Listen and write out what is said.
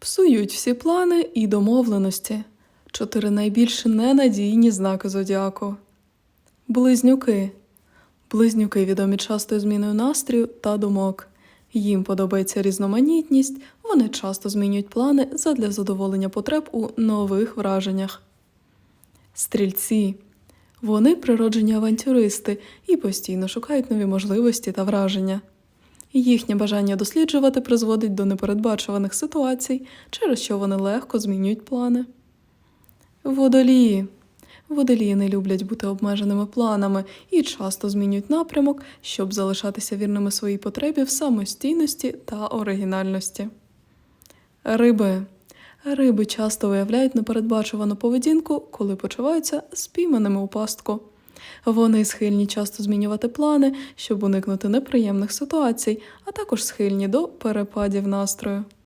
псують всі плани і домовленості. Чотири найбільш ненадійні знаки зодіаку. Близнюки. Близнюки відомі частою зміною настрою та думок. Їм подобається різноманітність, вони часто змінюють плани задля задоволення потреб у нових враженнях. Стрільці. Вони природжені авантюристи і постійно шукають нові можливості та враження. Їхнє бажання досліджувати призводить до непередбачуваних ситуацій, через що вони легко змінюють плани. Водолії. Водолії не люблять бути обмеженими планами і часто змінюють напрямок, щоб залишатися вірними своїй потребі в самостійності та оригінальності. Риби. Риби часто виявляють непередбачувану поведінку, коли почуваються спійманими у пастку. Вони схильні часто змінювати плани, щоб уникнути неприємних ситуацій, а також схильні до перепадів настрою.